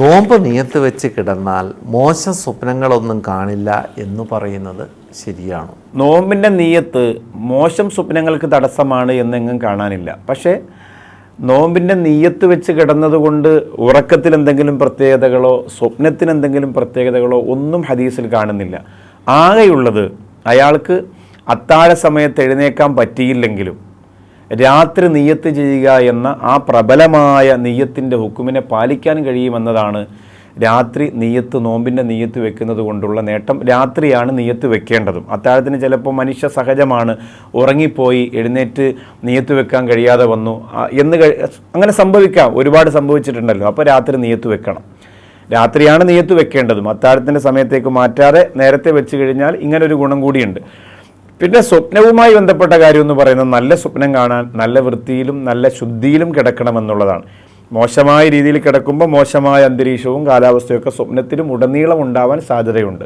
നോമ്പ് നിയത്ത് വെച്ച് കിടന്നാൽ മോശം സ്വപ്നങ്ങളൊന്നും കാണില്ല എന്ന് പറയുന്നത് ശരിയാണ്? നോമ്പിന്റെ നീയത്ത് മോശം സ്വപ്നങ്ങൾക്ക് തടസ്സമാണ് എന്നെങ്ങും കാണാനില്ല. പക്ഷേ നോമ്പിന്റെ നീയത്ത് വെച്ച് കിടന്നതുകൊണ്ട് ഉറക്കത്തിൽ എന്തെങ്കിലും പ്രത്യേകതകളോ സ്വപ്നത്തിന് എന്തെങ്കിലും പ്രത്യേകതകളോ ഒന്നും ഹദീസിൽ കാണുന്നില്ല. ആകെയുള്ളത് അയാൾക്ക് അത്താഴ സമയത്ത് എഴുന്നേക്കാൻ പറ്റിയില്ലെങ്കിലും രാത്രി നീയത്ത് ചെയ്യുക എന്ന ആ പ്രബലമായ നീയത്തിന്റെ ഹുക്കുമിനെ പാലിക്കാൻ കഴിയുമെന്നതാണ് രാത്രി നീയത്ത് നോമ്പിന്റെ നീയത്ത് വെക്കുന്നത് കൊണ്ടുള്ള നേട്ടം. രാത്രിയാണ് നീയത്ത് വെക്കേണ്ടതും. അത്താഴത്തിന് ചിലപ്പോൾ മനുഷ്യ സഹജമാണ് ഉറങ്ങിപ്പോയി എഴുന്നേറ്റ് നീയത്ത് വെക്കാൻ കഴിയാതെ വന്നു. എന്ന് അങ്ങനെ സംഭവിക്കാം. ഒരുപാട് സംഭവിച്ചിട്ടുണ്ടല്ലോ. അപ്പോൾ രാത്രി നീയത്ത് വെക്കണം. രാത്രിയാണ് നീയത്ത് വെക്കേണ്ടതും. അത്താഴത്തിന്റെ സമയത്തേക്ക് മാറ്റാതെ നേരത്തെ വെച്ച് കഴിഞ്ഞാൽ ഇങ്ങനൊരു ഗുണം കൂടിയുണ്ട്. പിന്നെ സ്വപ്നവുമായി ബന്ധപ്പെട്ട കാര്യം എന്ന് പറയുന്നത് നല്ല സ്വപ്നം കാണാൻ നല്ല വൃത്തിയിലും നല്ല ശുദ്ധിയിലും കിടക്കണമെന്നുള്ളതാണ്. മോശമായ രീതിയിൽ കിടക്കുമ്പോൾ മോശമായ അന്തരീക്ഷവും കാലാവസ്ഥയൊക്കെ സ്വപ്നത്തിലും ഉടനീളം ഉണ്ടാവാൻ സാധ്യതയുണ്ട്.